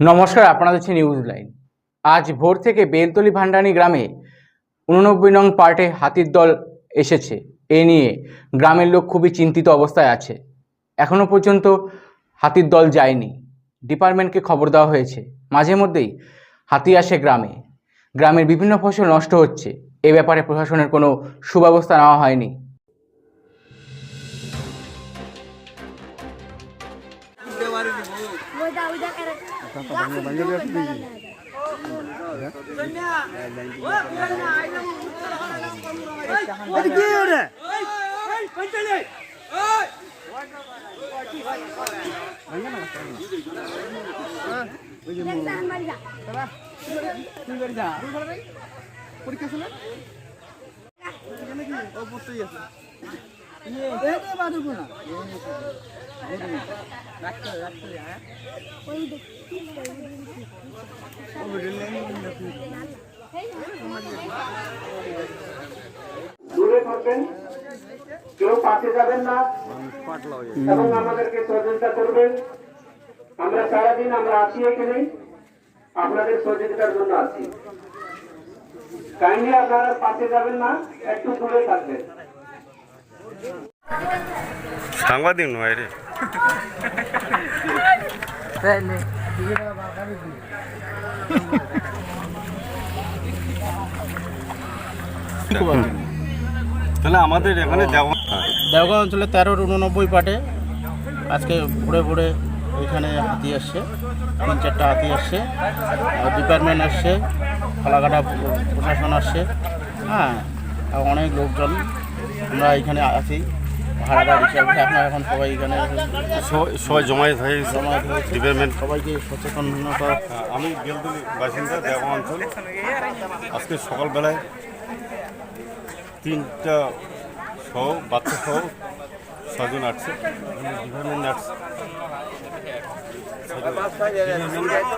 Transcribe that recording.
নমস্কার, আপনারা দেখছেন নিউজ লাইন আজ ভোর থেকে বেলতলি ভান্ডানি গ্রামে উননব্বই নং পার্টে হাতির দল এসেছে। এ নিয়ে গ্রামের লোক খুবই চিন্তিত অবস্থায় আছে। এখনও পর্যন্ত হাতির দল যায়নি। ডিপার্টমেন্টকে খবর দেওয়া হয়েছে। মাঝে মধ্যেই হাতি আসে গ্রামে। গ্রামের বিভিন্ন ফসল নষ্ট হচ্ছে। এ ব্যাপারে প্রশাসনের কোনো সুব্যবস্থা নেওয়া হয়নি। ওইটা ওইটা করে দূরে থাকবেন, কেউ পাশে যাবেন না, এবং আমাদেরকে সহযোগিতা করবেন। আমরা সারাদিন আমরা আছি এখানে আপনাদের সহযোগিতার জন্য আছি। কাইন্ডলি আপনারা পাশে যাবেন না, একটু দূরে থাকবেন। রে। তাহলে আমাদের এখানে দেওগাঁ অঞ্চলে তেরোর উননব্বই পাটে আজকে ভোরে ভোরে এখানে হাতি আসছে। তিন চারটা হাতি আসছে। ডিপার্টমেন্ট আসছে ফালাকাটা প্রশাসন আসছে। হ্যাঁ অনেক লোকজন আমরা এখানে আছি ভাড়াদার হিসাবে এখন এখন সবাই এখানে সবাই- সবাই জমায়েত হয়ে গেছে। জমায়েত হয়েছে। ডিপার্টমেন্ট সবাইকে সচেতনতা আমি বেলদুলি বাসিন্দা দেওয়া অঞ্চল। আজকে সকালবেলায় তিনটা সহ বাচ্চা সহ ছজন আসছে। ডিপার্টমেন্ট আসছে